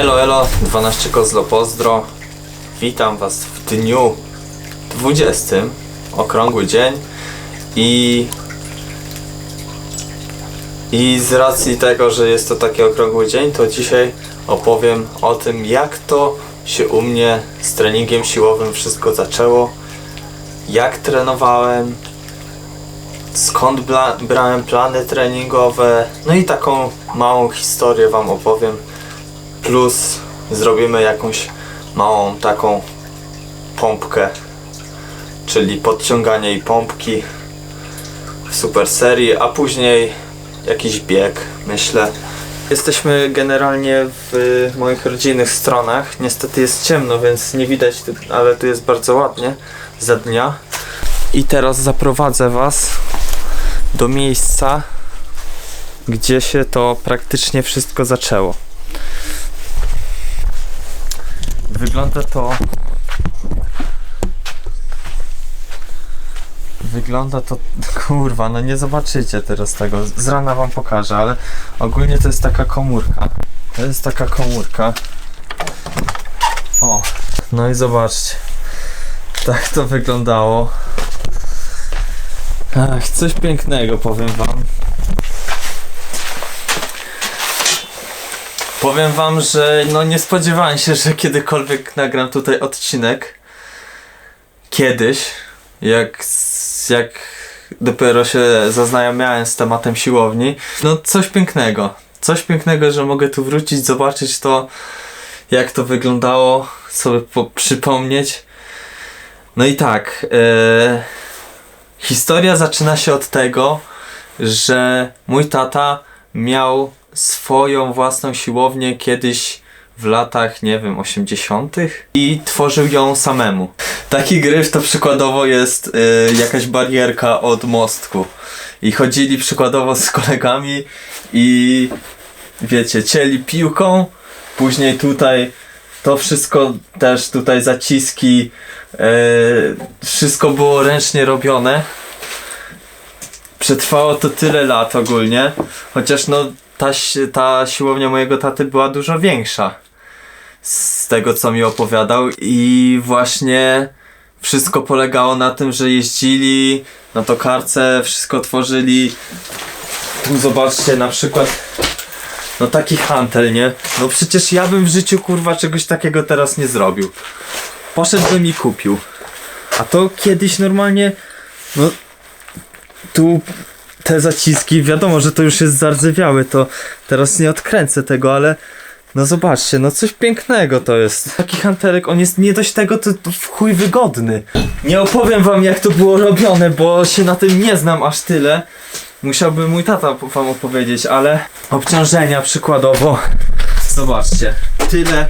Elo, elo, 12 Kozlo Pozdro. Witam Was w dniu 20, okrągły dzień i i z racji tego, że jest to taki okrągły dzień, to dzisiaj opowiem o tym, jak to się u mnie z treningiem siłowym wszystko zaczęło, jak trenowałem, skąd brałem plany treningowe, no i taką małą historię Wam opowiem. Plus zrobimy jakąś małą taką pompkę, czyli podciąganie i pompki w super serii, a później jakiś bieg, myślę. Jesteśmy generalnie w moich rodzinnych stronach. Niestety jest ciemno, więc nie widać, ale tu jest bardzo ładnie za dnia. I teraz zaprowadzę Was do miejsca, gdzie się to praktycznie wszystko zaczęło. Wygląda to. Wygląda to. Kurwa, no nie zobaczycie teraz tego. Z rana wam pokażę, ale ogólnie to jest taka komórka. To jest taka komórka. O, no i zobaczcie. Tak to wyglądało. Ach, coś pięknego powiem wam. Powiem wam, że no nie spodziewałem się, że kiedykolwiek nagram tutaj odcinek. Kiedyś, jak, jak dopiero się zaznajomiałem z tematem siłowni. No coś pięknego. Coś pięknego, że mogę tu wrócić, zobaczyć to, jak to wyglądało, sobie po- przypomnieć. No i tak, e, historia zaczyna się od tego, że mój tata miał swoją własną siłownię kiedyś w latach, nie wiem, 80. i tworzył ją samemu. Taki gryf to przykładowo jest y, jakaś barierka od mostku. I chodzili przykładowo z kolegami i wiecie, cieli piłką, później tutaj to wszystko też tutaj zaciski, y, wszystko było ręcznie robione. Przetrwało to tyle lat ogólnie, chociaż no ta, ta siłownia mojego taty była dużo większa z tego co mi opowiadał i właśnie wszystko polegało na tym, że jeździli na tokarce, wszystko tworzyli. Tu zobaczcie na przykład no taki hantel, nie? No przecież ja bym w życiu kurwa czegoś takiego teraz nie zrobił. Poszedłbym i kupił. A to kiedyś normalnie no tu te zaciski, wiadomo, że to już jest zardzewiałe, to teraz nie odkręcę tego, ale no zobaczcie, no coś pięknego to jest. Taki hantelek, on jest nie dość tego, to, to w chuj wygodny. Nie opowiem wam jak to było robione, bo się na tym nie znam aż tyle. Musiałby mój tata wam opowiedzieć, ale obciążenia przykładowo. Zobaczcie, tyle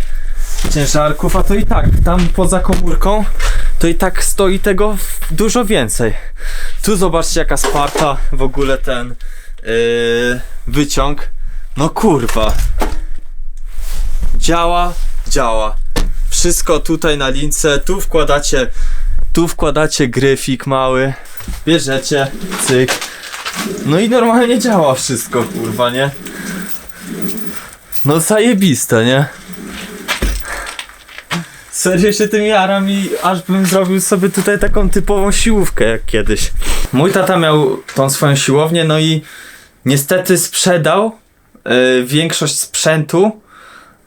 ciężarków, a to i tak, tam poza komórką, to i tak stoi tego dużo więcej. Tu zobaczcie jaka sparta w ogóle ten yy, wyciąg. No kurwa. Działa, działa. Wszystko tutaj na lince, tu wkładacie, tu wkładacie gryfik mały, bierzecie, cyk. No i normalnie działa wszystko, kurwa, nie? No zajebiste, nie? Serio się tym jaram i aż bym zrobił sobie tutaj taką typową siłówkę jak kiedyś. Mój tata miał tą swoją siłownię, no i niestety sprzedał y, większość sprzętu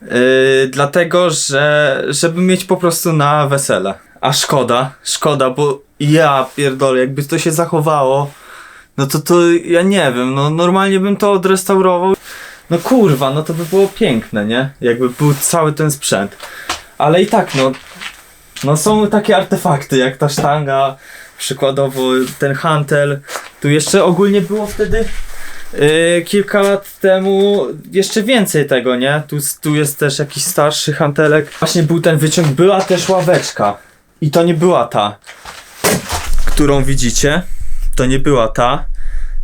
y, dlatego, że żeby mieć po prostu na wesele. A szkoda, szkoda, bo ja pierdolę, jakby to się zachowało, no to to ja nie wiem, no normalnie bym to odrestaurował. No kurwa, no to by było piękne, nie? Jakby był cały ten sprzęt. Ale i tak, no, no są takie artefakty, jak ta sztanga, przykładowo ten hantel. Tu jeszcze ogólnie było wtedy yy, kilka lat temu jeszcze więcej tego, nie? Tu, tu jest też jakiś starszy hantelek. Właśnie był ten wyciąg, była też ławeczka. I to nie była ta, którą widzicie. To nie była ta.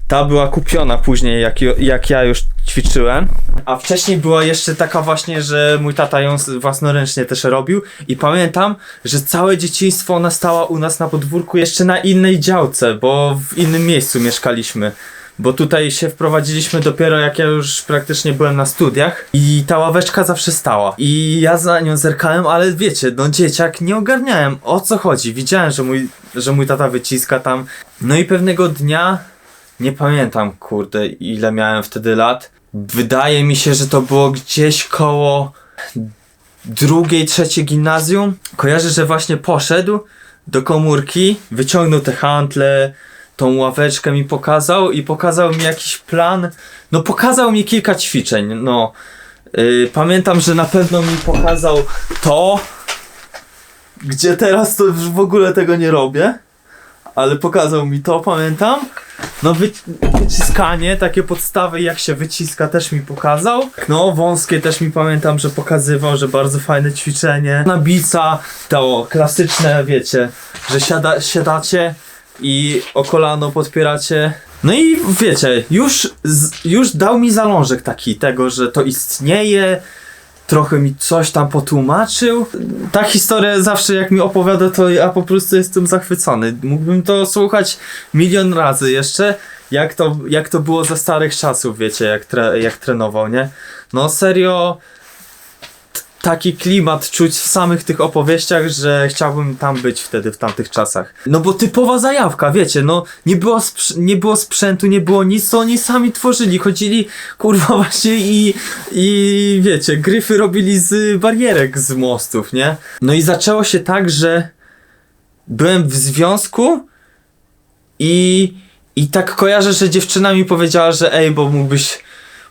Ta była kupiona później, jak, jak ja już ćwiczyłem. A wcześniej była jeszcze taka właśnie, że mój tata ją własnoręcznie też robił. I pamiętam, że całe dzieciństwo ona stała u nas na podwórku jeszcze na innej działce, bo w innym miejscu mieszkaliśmy. bo tutaj się wprowadziliśmy dopiero jak ja już praktycznie byłem na studiach i ta ławeczka zawsze stała. I ja za nią zerkałem, ale wiecie, no dzieciak, nie ogarniałem o co chodzi. Widziałem, że mój, że mój tata wyciska tam. No i pewnego dnia, nie pamiętam kurde ile miałem wtedy lat, wydaje mi się, że to było gdzieś koło drugiej, trzeciej gimnazjum. Kojarzę, że właśnie poszedł do komórki, wyciągnął te hantle, tą ławeczkę mi pokazał i pokazał mi jakiś plan. No pokazał mi kilka ćwiczeń, no. Yy, pamiętam, że na pewno mi pokazał to, gdzie teraz to już w ogóle tego nie robię, ale pokazał mi to, pamiętam. No wy, wyciskanie, takie podstawy jak się wyciska też mi pokazał. No wąskie też mi pamiętam, że pokazywał, że bardzo fajne ćwiczenie. Na bica to klasyczne, wiecie, że siada, siadacie i o kolano podpieracie. No i wiecie, już, już dał mi zalążek taki tego, że to istnieje, trochę mi coś tam potłumaczył. Ta historia zawsze jak mi opowiada, to ja po prostu jestem zachwycony. Mógłbym to słuchać milion razy jeszcze, jak to, jak to było za starych czasów, wiecie, jak, tre, jak trenował, nie? No serio, taki klimat czuć w samych tych opowieściach, że chciałbym tam być wtedy, w tamtych czasach. No bo typowa zajawka, wiecie, no nie było, nie było sprzętu, nie było nic, oni sami tworzyli, chodzili, kurwa właśnie i, i wiecie, gryfy robili z barierek z mostów, nie? No i zaczęło się tak, że byłem w związku i, i tak kojarzę, że dziewczyna mi powiedziała, że ej, bo mógłbyś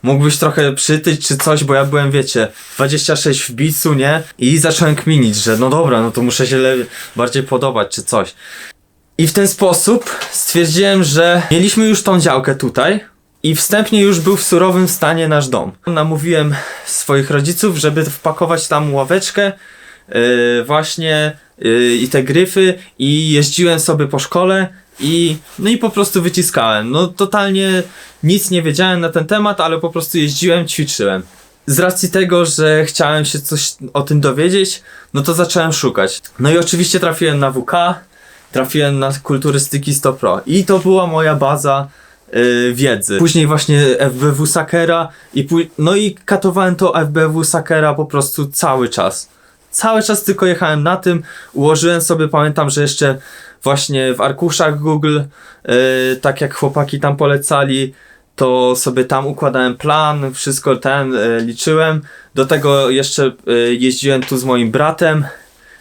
mógłbyś trochę przytyć czy coś, bo ja byłem, wiecie, 26 w bicu, nie? I zacząłem kminić, że no dobra, no to muszę się le- bardziej podobać czy coś. I w ten sposób stwierdziłem, że mieliśmy już tą działkę tutaj i wstępnie już był w surowym stanie nasz dom. Namówiłem swoich rodziców, żeby wpakować tam ławeczkę, yy, właśnie yy, i te gryfy i jeździłem sobie po szkole i no i po prostu wyciskałem. No totalnie nic nie wiedziałem na ten temat, ale po prostu jeździłem, ćwiczyłem. Z racji tego, że chciałem się coś o tym dowiedzieć, no to zacząłem szukać. No i oczywiście trafiłem na WK, trafiłem na kulturystyki 100 Pro i to była moja baza yy, wiedzy. Później właśnie FBW Sakera i no i katowałem to FBW Sakera po prostu cały czas. Cały czas tylko jechałem na tym, ułożyłem sobie, pamiętam, że jeszcze właśnie w arkuszach Google, yy, tak jak chłopaki tam polecali, to sobie tam układałem plan, wszystko ten yy, liczyłem. Do tego jeszcze yy, jeździłem tu z moim bratem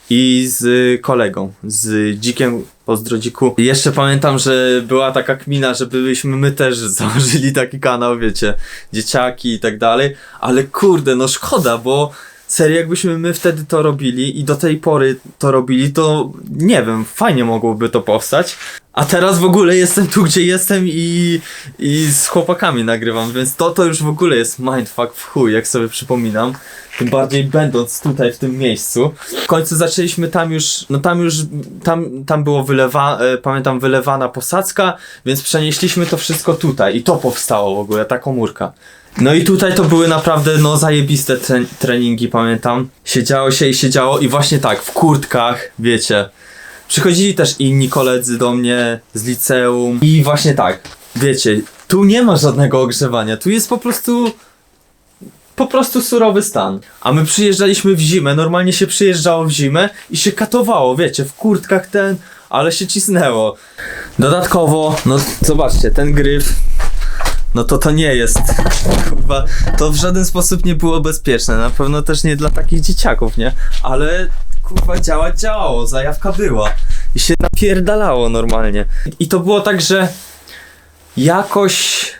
i z kolegą, z Dzikiem Pozdrodziku. Jeszcze pamiętam, że była taka kmina, żebyśmy my też założyli taki kanał, wiecie, dzieciaki i tak dalej, ale kurde, no szkoda, bo serio jakbyśmy my wtedy to robili i do tej pory to robili, to nie wiem, fajnie mogłoby to powstać. A teraz w ogóle jestem tu, gdzie jestem i, i z chłopakami nagrywam, więc to to już w ogóle jest mindfuck w chuj, jak sobie przypominam. Tym bardziej będąc tutaj w tym miejscu. W końcu zaczęliśmy tam już, no tam już, tam, tam było wylewa, e, pamiętam wylewana posadzka, więc przenieśliśmy to wszystko tutaj i to powstało w ogóle, ta komórka. No i tutaj to były naprawdę no zajebiste tre treningi, pamiętam. Siedziało się i siedziało i właśnie tak, w kurtkach, wiecie. Przychodzili też inni koledzy do mnie z liceum i właśnie tak, wiecie, tu nie ma żadnego ogrzewania, tu jest po prostu po prostu surowy stan. A my przyjeżdżaliśmy w zimę, normalnie się przyjeżdżało w zimę i się katowało, wiecie, w kurtkach ten, ale się cisnęło. Dodatkowo, no zobaczcie, ten gryf, no to to nie jest, kurwa, to w żaden sposób nie było bezpieczne, na pewno też nie dla takich dzieciaków, nie? Ale kurwa działać działało, zajawka była i się napierdalało normalnie. I to było tak, że jakoś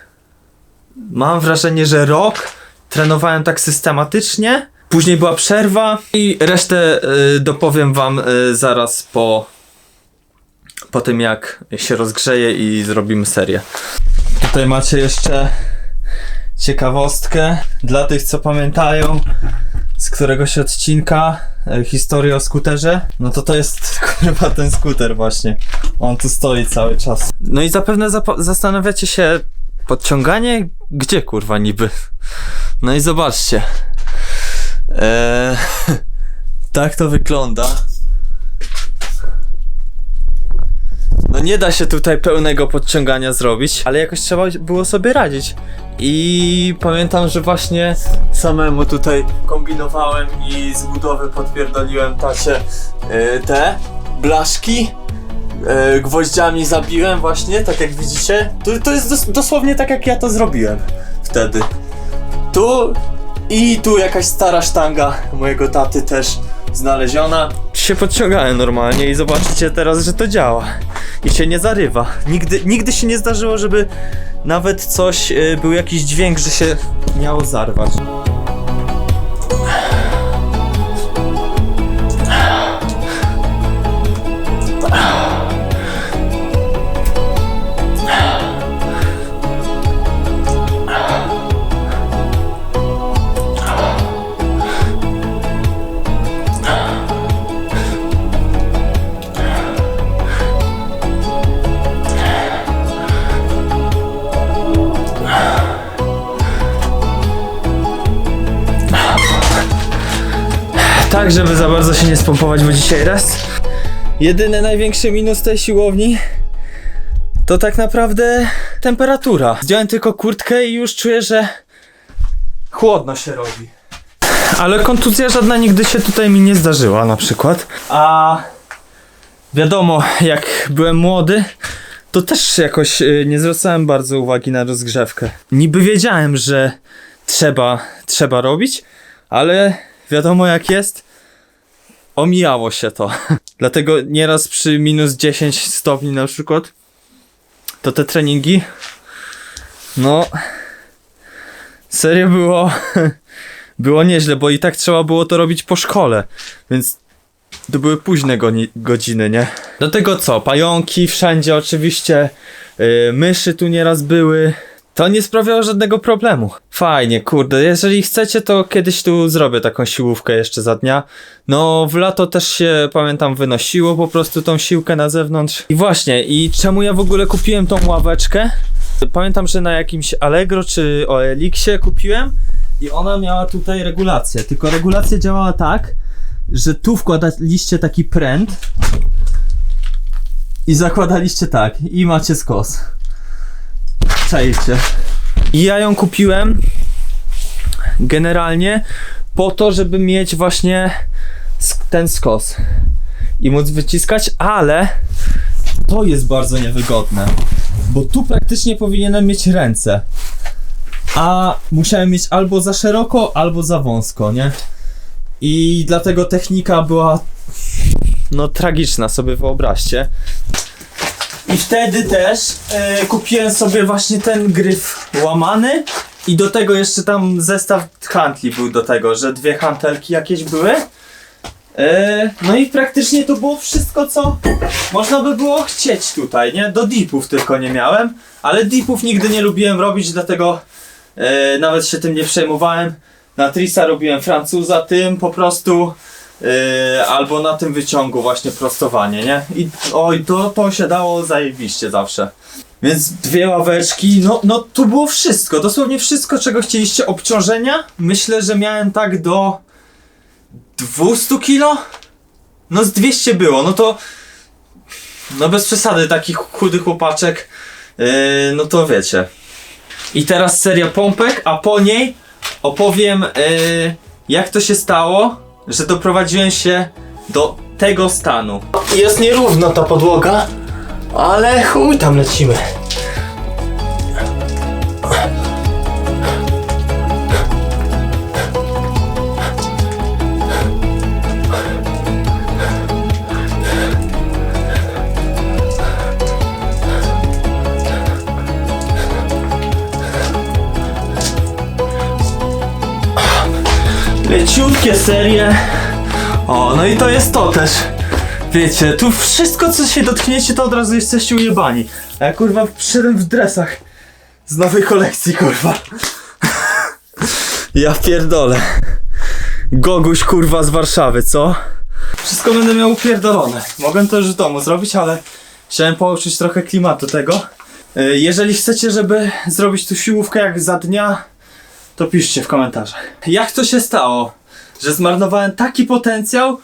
mam wrażenie, że rok trenowałem tak systematycznie. Później była przerwa i resztę y, dopowiem wam y, zaraz po, po tym jak się rozgrzeje i zrobimy serię. Tutaj macie jeszcze ciekawostkę dla tych co pamiętają z któregoś odcinka e, historię o skuterze. No to to jest kurwa ten skuter właśnie. On tu stoi cały czas. No i zapewne zapa- zastanawiacie się podciąganie? Gdzie kurwa niby? No i zobaczcie. Eee, tak to wygląda. No nie da się tutaj pełnego podciągania zrobić, ale jakoś trzeba było sobie radzić. I pamiętam, że właśnie samemu tutaj kombinowałem i z budowy podpierdoliłem tacie y, te blaszki. y, gwoździami zabiłem właśnie, tak jak widzicie. To, to jest dos dosłownie tak jak ja to zrobiłem wtedy. Tu i tu jakaś stara sztanga mojego taty też znaleziona. Się podciągałem normalnie i zobaczycie teraz, że to działa. I się nie zarywa. Nigdy, nigdy się nie zdarzyło, żeby nawet coś, y, był jakiś dźwięk, że się miało zarwać. Tak, żeby za bardzo się nie spompować, bo dzisiaj raz. Jedyny największy minus tej siłowni to tak naprawdę temperatura. Zdjąłem tylko kurtkę i już czuję, że chłodno się robi. Ale kontuzja żadna nigdy się tutaj mi nie zdarzyła na przykład. A wiadomo, jak byłem młody, to też jakoś y, nie zwracałem bardzo uwagi na rozgrzewkę. Niby wiedziałem, że trzeba, trzeba robić, ale wiadomo jak jest. Omijało się to. Dlatego nieraz przy minus 10 stopni na przykład, to te treningi, no, serio było, było nieźle, bo i tak trzeba było to robić po szkole, więc to były późne godziny, nie? Do tego co? Pająki wszędzie oczywiście, yy, myszy tu nieraz były. To nie sprawiało żadnego problemu. Fajnie, kurde, jeżeli chcecie, to kiedyś tu zrobię taką siłówkę jeszcze za dnia. No, w lato też się, pamiętam, wynosiło po prostu tą siłkę na zewnątrz. I właśnie, i czemu ja w ogóle kupiłem tą ławeczkę? Pamiętam, że na jakimś Allegro czy OLX-ie kupiłem i ona miała tutaj regulację. Tylko regulacja działała tak, że tu wkładaliście taki pręt i zakładaliście tak i macie skos. Czajcie. I ja ją kupiłem generalnie po to, żeby mieć właśnie ten skos i móc wyciskać, ale to jest bardzo niewygodne, bo tu praktycznie powinienem mieć ręce, a musiałem mieć albo za szeroko, albo za wąsko, nie? I dlatego technika była no tragiczna, sobie wyobraźcie. I wtedy też e, kupiłem sobie właśnie ten gryf łamany i do tego jeszcze tam zestaw hantli był do tego, że dwie hantelki jakieś były. E, no i praktycznie to było wszystko, co można by było chcieć tutaj, nie? Do dipów tylko nie miałem, ale dipów nigdy nie lubiłem robić, dlatego e, nawet się tym nie przejmowałem. Na Trisa robiłem Francuza tym po prostu. Yy, albo na tym wyciągu właśnie prostowanie, nie? I oj, to, to się dało zajebiście zawsze. Więc dwie ławeczki, no, no tu było wszystko, dosłownie wszystko, czego chcieliście. Obciążenia, myślę, że miałem tak do 200 kilo? No z 200 było, no to no bez przesady, taki chudy chłopaczek, yy, no to wiecie. I teraz seria pompek, a po niej opowiem yy, jak to się stało, że doprowadziłem się do tego stanu. Jest nierówno ta podłoga, ale chuj tam lecimy. Leciutkie serie. O, no i to jest to też. Wiecie, tu wszystko co się dotkniecie, to od razu jesteście ujebani. A ja kurwa przyszedłem w dresach z nowej kolekcji, kurwa. Ja pierdolę. Goguś kurwa z Warszawy, co? Wszystko będę miał upierdolone. Mogę to już w domu zrobić, ale chciałem połączyć trochę klimatu tego. Y, Jeżeli chcecie, żeby zrobić tu siłówkę jak za dnia, to piszcie w komentarzach. Jak to się stało, że zmarnowałem taki potencjał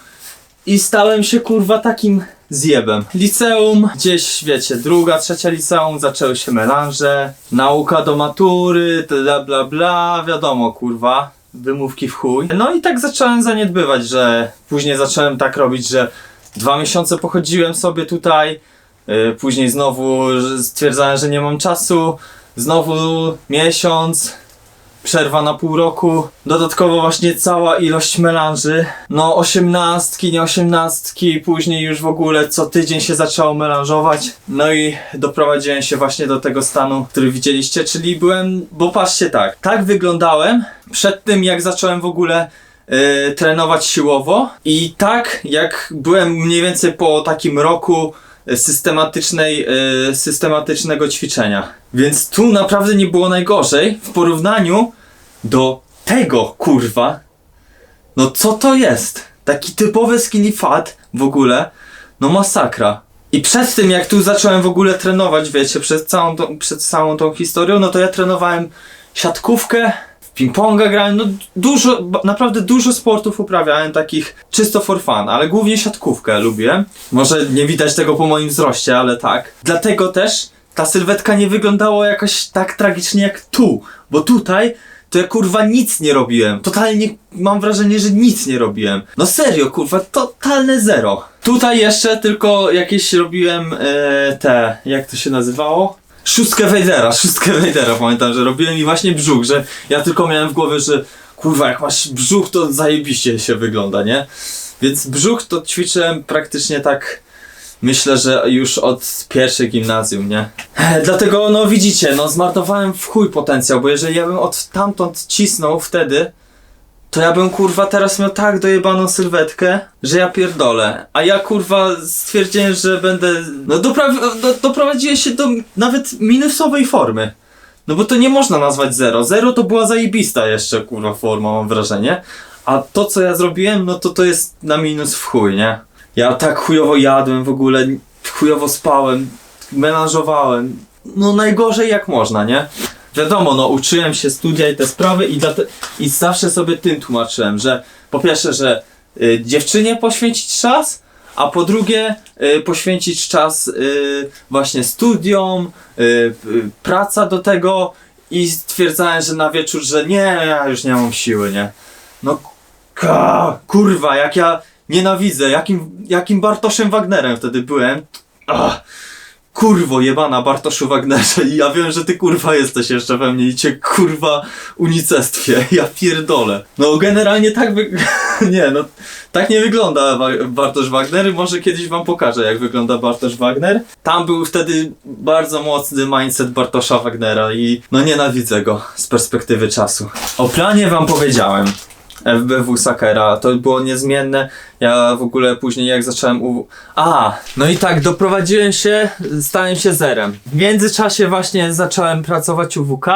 i stałem się kurwa takim zjebem. Liceum, gdzieś wiecie, druga, trzecia liceum, zaczęły się melanże, nauka do matury, bla bla bla, wiadomo kurwa, wymówki w chuj. No i tak zacząłem zaniedbywać, że później zacząłem tak robić, że dwa miesiące pochodziłem sobie tutaj, yy, później znowu stwierdzałem, że nie mam czasu, znowu miesiąc, przerwa na pół roku, dodatkowo właśnie cała ilość melanży, no osiemnastki, nie osiemnastki, później już w ogóle co tydzień się zaczęło melanżować, no i doprowadziłem się właśnie do tego stanu, który widzieliście, czyli byłem, bo patrzcie tak, tak wyglądałem przed tym jak zacząłem w ogóle yy, trenować siłowo i tak jak byłem mniej więcej po takim roku systematycznej, y, systematycznego ćwiczenia. Więc tu naprawdę nie było najgorzej w porównaniu do tego, kurwa. No co to jest? Taki typowy skinny fat w ogóle. No masakra. I przed tym, jak tu zacząłem w ogóle trenować, wiecie, przed całą, tą, przed całą tą historią, no to ja trenowałem siatkówkę, ping-ponga grałem, no dużo, naprawdę dużo sportów uprawiałem, takich czysto for fun, ale głównie siatkówkę lubię. Może nie widać tego po moim wzroście, ale tak. Dlatego też ta sylwetka nie wyglądała jakoś tak tragicznie jak tu, bo tutaj to ja kurwa nic nie robiłem. Totalnie mam wrażenie, że nic nie robiłem. No serio, kurwa, totalne zero. Tutaj jeszcze tylko jakieś robiłem e, te, jak to się nazywało? Szóstkę Wejdera, szóstkę Wejdera pamiętam, że robiłem i właśnie brzuch, że ja tylko miałem w głowie, że kurwa jak masz brzuch to zajebiście się wygląda, nie? Więc brzuch to ćwiczyłem praktycznie tak myślę, że już od pierwszej gimnazjum, nie? Dlatego no widzicie, no zmarnowałem w chuj potencjał, bo jeżeli ja bym od tamtąd cisnął wtedy, to ja bym kurwa teraz miał tak dojebaną sylwetkę, że ja pierdolę. A ja kurwa stwierdziłem, że będę. No doprawi- do, doprowadziłem się do nawet minusowej formy. No bo to nie można nazwać zero. Zero to była zajebista jeszcze kurwa forma, mam wrażenie. A to co ja zrobiłem, no to to jest na minus w chuj, nie? Ja tak chujowo jadłem w ogóle, chujowo spałem, melanżowałem. No najgorzej jak można, nie? Wiadomo, no uczyłem się studia i te sprawy i, dlate- i zawsze sobie tym tłumaczyłem, że po pierwsze, że y, dziewczynie poświęcić czas, a po drugie y, poświęcić czas y, właśnie studiom, y, y, praca do tego i stwierdzałem, że na wieczór, że nie, ja już nie mam siły, nie? No ka, kurwa, jak ja nienawidzę, jakim, jakim Bartoszem Wagnerem wtedy byłem. Ach, kurwo jebana Bartoszu Wagnerze i ja wiem, że ty kurwa jesteś jeszcze we mnie i cię kurwa unicestwie, ja pierdolę. No generalnie tak wy... nie no, tak nie wygląda Bartosz Wagner, może kiedyś wam pokażę jak wygląda Bartosz Wagner. Tam był wtedy bardzo mocny mindset Bartosza Wagnera i no nienawidzę go z perspektywy czasu. O planie wam powiedziałem. FBW Sakera, to było niezmienne. Ja w ogóle później jak zacząłem u... A, no i tak, doprowadziłem się, stałem się zerem. W międzyczasie właśnie zacząłem pracować u WK,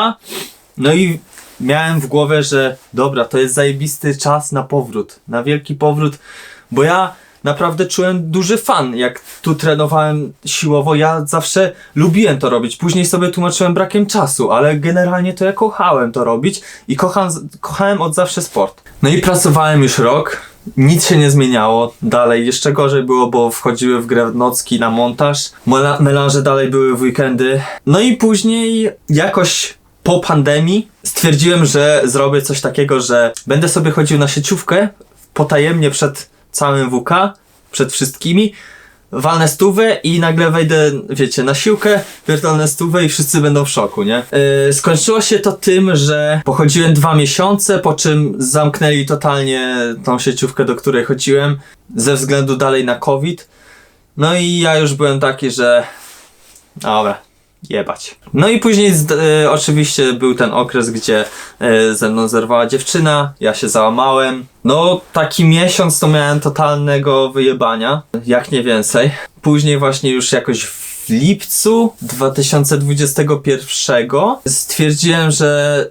no i miałem w głowie, że dobra, to jest zajebisty czas na powrót, na wielki powrót, bo ja naprawdę czułem duży fan, jak tu trenowałem siłowo, ja zawsze lubiłem to robić, później sobie tłumaczyłem brakiem czasu, ale generalnie to ja kochałem to robić i kocham, kochałem od zawsze sport. No i pracowałem już rok, nic się nie zmieniało, dalej jeszcze gorzej było, bo wchodziły w grę nocki na montaż, mela- melanże dalej były w weekendy, no i później jakoś po pandemii stwierdziłem, że zrobię coś takiego, że będę sobie chodził na sieciówkę potajemnie przed całym WK, przed wszystkimi, walnę stówę i nagle wejdę, wiecie, na siłkę, pierdolnę stówę i wszyscy będą w szoku, nie? Yy, skończyło się to tym, że pochodziłem dwa miesiące, po czym zamknęli totalnie tą sieciówkę, do której chodziłem, ze względu dalej na COVID. No i ja już byłem taki, że dobra, jebać. No i później e, oczywiście był ten okres, gdzie e, ze mną zerwała dziewczyna, ja się załamałem. No taki miesiąc to miałem totalnego wyjebania, jak nie więcej. Później właśnie już jakoś w lipcu 2021 stwierdziłem, że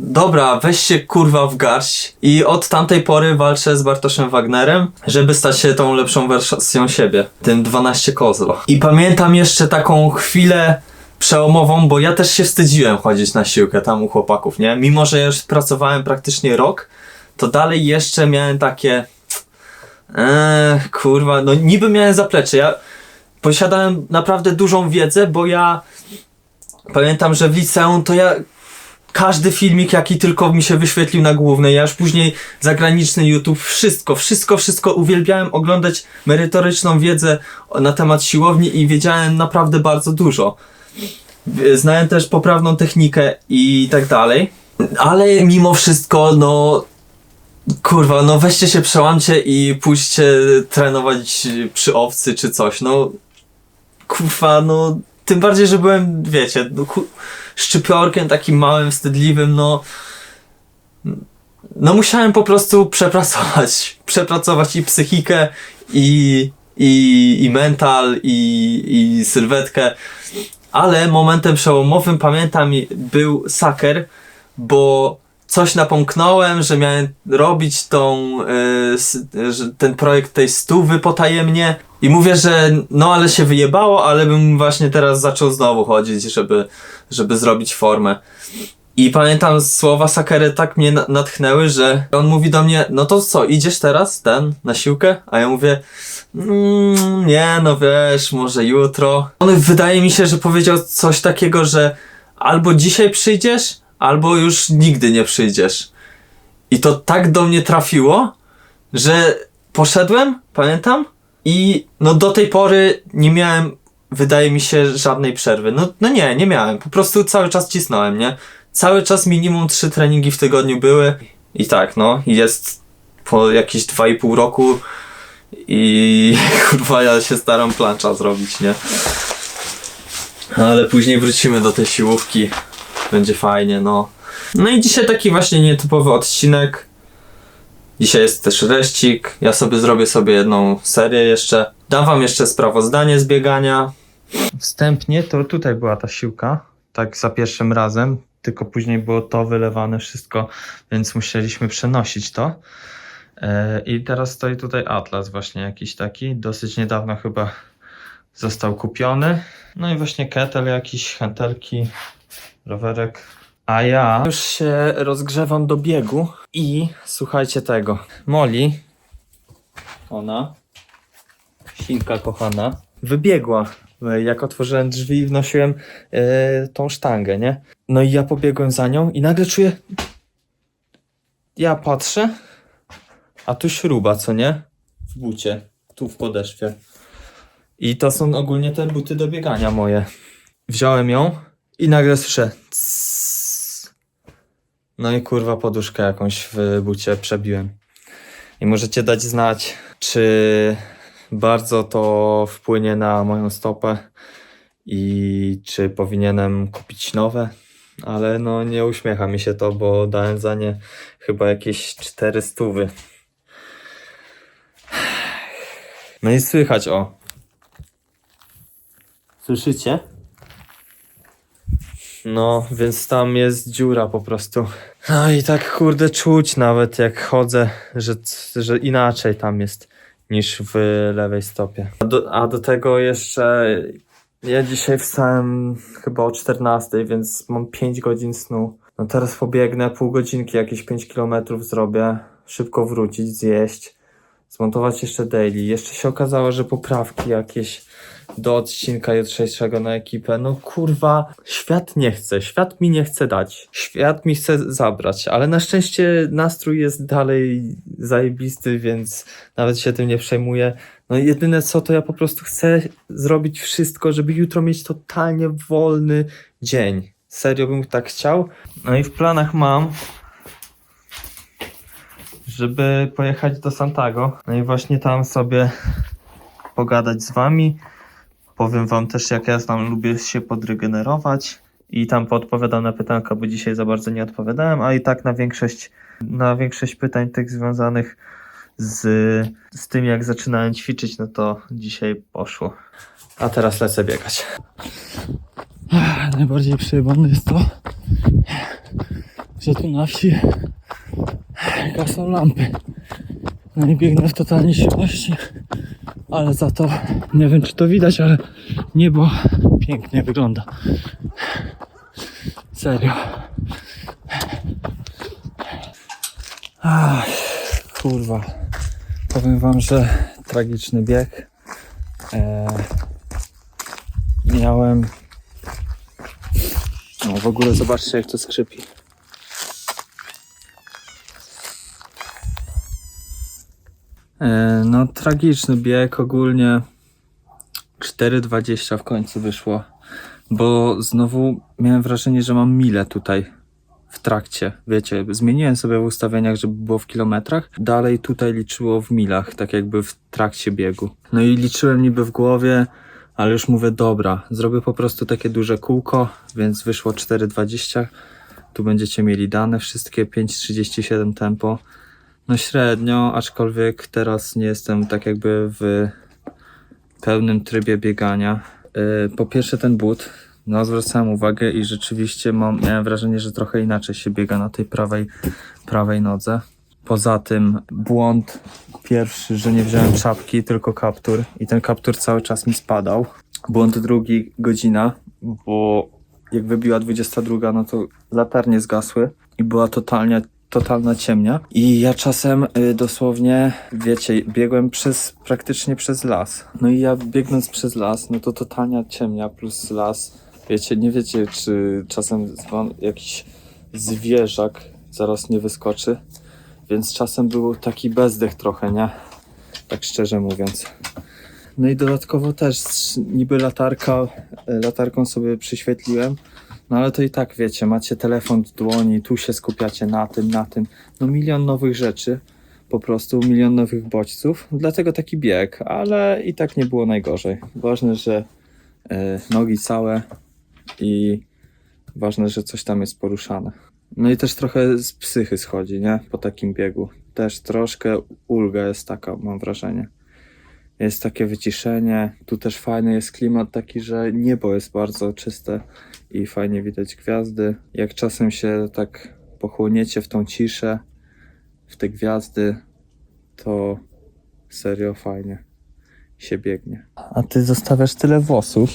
Dobra, weź się kurwa w garść i od tamtej pory walczę z Bartoszem Wagnerem, żeby stać się tą lepszą wersją siebie, tym 12 kozlo. I pamiętam jeszcze taką chwilę przełomową, bo ja też się wstydziłem chodzić na siłkę tam u chłopaków, nie? Mimo, że już pracowałem praktycznie rok, to dalej jeszcze miałem takie Eee, kurwa, no niby miałem zaplecze. Ja posiadałem naprawdę dużą wiedzę, bo ja pamiętam, że w liceum to ja każdy filmik, jaki tylko mi się wyświetlił na głównej, ja już później zagraniczny YouTube, wszystko, wszystko, wszystko uwielbiałem oglądać merytoryczną wiedzę na temat siłowni i wiedziałem naprawdę bardzo dużo. Znałem też poprawną technikę i tak dalej. Ale mimo wszystko, no Kurwa, no weźcie się, przełamcie i pójdźcie trenować przy owcy czy coś, no. Kurwa, no tym bardziej, że byłem, wiecie, no, ku- szczypiorkiem takim małym, wstydliwym, no. No musiałem po prostu przepracować, przepracować i psychikę i, i, i mental i, i sylwetkę, ale momentem przełomowym pamiętam był saker, bo coś napomknąłem, że miałem robić tą, y, że ten projekt tej stówy potajemnie i mówię, że no ale się wyjebało, ale bym właśnie teraz zaczął znowu chodzić, żeby, żeby zrobić formę. I pamiętam słowa Sakery tak mnie na- natchnęły, że on mówi do mnie, no to co, idziesz teraz, ten, na siłkę? A ja mówię, mm, nie, no wiesz, może jutro. On wydaje mi się, że powiedział coś takiego, że albo dzisiaj przyjdziesz, albo już nigdy nie przyjdziesz. I to tak do mnie trafiło, że poszedłem, pamiętam, i no do tej pory nie miałem, wydaje mi się, żadnej przerwy. No, no nie, nie miałem. Po prostu cały czas cisnąłem, nie? Cały czas minimum trzy treningi w tygodniu były. I tak, no, jest po jakieś 2,5 roku i kurwa ja się staram plancza zrobić, nie? Ale później wrócimy do tej siłówki. Będzie fajnie, no. No i dzisiaj taki właśnie nietypowy odcinek. Dzisiaj jest też reścik. Ja sobie zrobię sobie jedną serię jeszcze. Dam wam jeszcze sprawozdanie z biegania. Wstępnie to tutaj była ta siłka. Tak za pierwszym razem. Tylko później było to wylewane wszystko, więc musieliśmy przenosić to. E, I teraz stoi tutaj Atlas właśnie jakiś taki. Dosyć niedawno chyba został kupiony. No i właśnie ketel jakiś, hantelki, rowerek. A ja już się rozgrzewam do biegu i słuchajcie tego. Molly, ona, Sinka kochana, wybiegła. Jak otworzyłem drzwi i wnosiłem e, tą sztangę, nie? No i ja pobiegłem za nią i nagle czuję. Ja patrzę, a tu śruba, co nie? W bucie, tu w podeszwie. I to są ogólnie te buty do biegania moje. Wziąłem ją i nagle słyszę. No i kurwa poduszkę jakąś w bucie przebiłem. I możecie dać znać, czy bardzo to wpłynie na moją stopę i czy powinienem kupić nowe. Ale no nie uśmiecha mi się to, bo dałem za nie chyba jakieś 4 stówy. No i słychać o. Słyszycie? No, więc tam jest dziura po prostu. No i tak kurde czuć nawet jak chodzę, że, że inaczej tam jest niż w lewej stopie. A do, a do tego jeszcze ja dzisiaj wstałem chyba o 14, więc mam 5 godzin snu. No teraz pobiegnę pół godzinki, jakieś 5 kilometrów zrobię, szybko wrócić, zjeść, zmontować jeszcze daily. Jeszcze się okazało, że poprawki jakieś do odcinka jutrzejszego na ekipę. No kurwa, świat nie chce, świat mi nie chce dać. Świat mi chce zabrać, ale na szczęście nastrój jest dalej zajebisty, więc nawet się tym nie przejmuję. No jedyne co, to ja po prostu chcę zrobić wszystko, żeby jutro mieć totalnie wolny dzień. Serio bym tak chciał. No i w planach mam, żeby pojechać do Santago. No i właśnie tam sobie pogadać z wami. Powiem wam też, jak ja tam lubię się podregenerować i tam podpowiadam na pytanka, bo dzisiaj za bardzo nie odpowiadałem, a i tak na większość, na większość pytań tych związanych z, z tym, jak zaczynałem ćwiczyć, no to dzisiaj poszło. A teraz lecę biegać. Najbardziej przejebane jest to, że tu na wsi gasą lampy. No i biegnę w totalnej ciemności, ale za to nie wiem czy to widać, ale niebo pięknie wygląda. Serio. Ach, kurwa. powiem wam, że tragiczny bieg. E, miałem. No w ogóle zobaczcie jak to skrzypi. No tragiczny bieg ogólnie. 4,20 w końcu wyszło. Bo znowu miałem wrażenie, że mam milę tutaj w trakcie. Wiecie, zmieniłem sobie w ustawieniach, żeby było w kilometrach. Dalej tutaj liczyło w milach, tak jakby w trakcie biegu. No i liczyłem niby w głowie, ale już mówię, dobra, zrobię po prostu takie duże kółko, więc wyszło 4,20. Tu będziecie mieli dane wszystkie, 5,37 tempo. No średnio, aczkolwiek teraz nie jestem tak jakby w pełnym trybie biegania. Yy, Po pierwsze ten but, no zwracałem uwagę i rzeczywiście mam, miałem wrażenie, że trochę inaczej się biega na tej prawej, prawej nodze. Poza tym błąd pierwszy, że nie wziąłem czapki, tylko kaptur i ten kaptur cały czas mi spadał. Błąd drugi, godzina, bo jak wybiła 22, no to latarnie zgasły i była totalnie totalna ciemnia i ja czasem y, dosłownie, wiecie, biegłem przez, praktycznie przez las. No i ja biegnąc przez las, no to totalna ciemnia plus las. Wiecie, nie wiecie, czy czasem jakiś zwierzak zaraz nie wyskoczy, więc czasem był taki bezdech trochę, nie? Tak szczerze mówiąc. No i dodatkowo też niby latarka, y, latarką sobie przyświetliłem, no ale to i tak wiecie, macie telefon w dłoni, tu się skupiacie na tym, na tym. No milion nowych rzeczy, po prostu milion nowych bodźców. Dlatego taki bieg, ale i tak nie było najgorzej. Ważne, że e, nogi całe i ważne, że coś tam jest poruszane. No i też trochę z psychy schodzi, nie? Po takim biegu. Też troszkę ulga jest taka, mam wrażenie. Jest takie wyciszenie. Tu też fajny jest klimat taki, że niebo jest bardzo czyste i fajnie widać gwiazdy. Jak czasem się tak pochłoniecie w tą ciszę, w te gwiazdy, to serio fajnie się biegnie. A ty zostawiasz tyle włosów.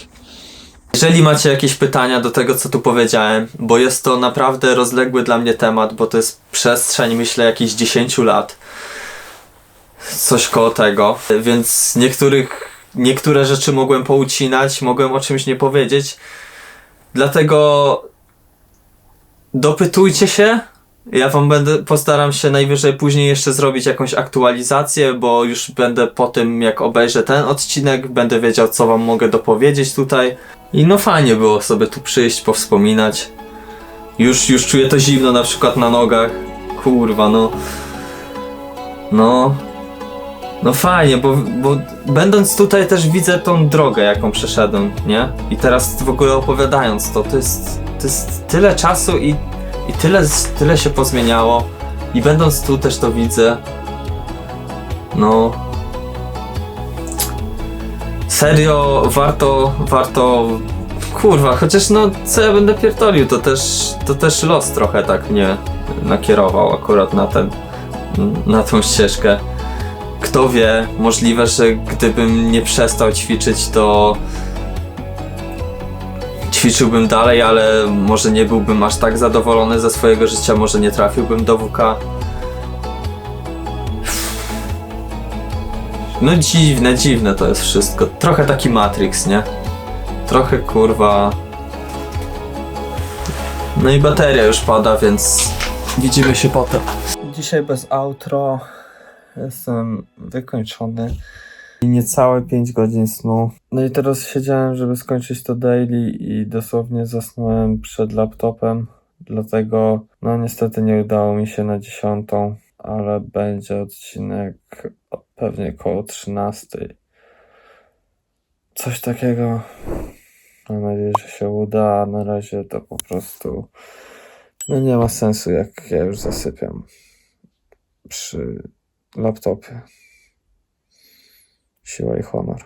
Jeżeli macie jakieś pytania do tego, co tu powiedziałem, bo jest to naprawdę rozległy dla mnie temat, bo to jest przestrzeń, myślę, jakichś 10 lat. Coś koło tego. Więc niektórych, niektóre rzeczy mogłem poucinać, mogłem o czymś nie powiedzieć. Dlatego dopytujcie się. Ja wam będę, postaram się najwyżej później jeszcze zrobić jakąś aktualizację, bo już będę po tym, jak obejrzę ten odcinek, będę wiedział, co wam mogę dopowiedzieć tutaj. I no fajnie było sobie tu przyjść, powspominać. Już, już czuję to zimno na przykład na nogach. Kurwa, no. No. No fajnie, bo, bo będąc tutaj też widzę tą drogę, jaką przeszedłem, nie? I teraz w ogóle opowiadając to, to jest, to jest tyle czasu i, i tyle, tyle się pozmieniało. I będąc tu też to widzę. No. Serio, warto, warto. Kurwa, chociaż no, co ja będę pierdolił, to też, to też los trochę tak mnie nakierował akurat na ten, na tą ścieżkę. Kto wie, możliwe, że gdybym nie przestał ćwiczyć, to ćwiczyłbym dalej, ale może nie byłbym aż tak zadowolony ze swojego życia, może nie trafiłbym do WK. No dziwne, dziwne to jest wszystko. Trochę taki Matrix, nie? Trochę kurwa. No i bateria już pada, więc widzimy się potem. Dzisiaj bez outro. Jestem wykończony. I niecałe 5 godzin snu. No i teraz siedziałem, żeby skończyć to daily i dosłownie zasnąłem przed laptopem. Dlatego, no niestety nie udało mi się na dziesiątą, ale będzie odcinek pewnie koło 13. Coś takiego. Mam nadzieję, że się uda, a na razie to po prostu no nie ma sensu, jak ja już zasypiam przy laptopie. Siła i honor.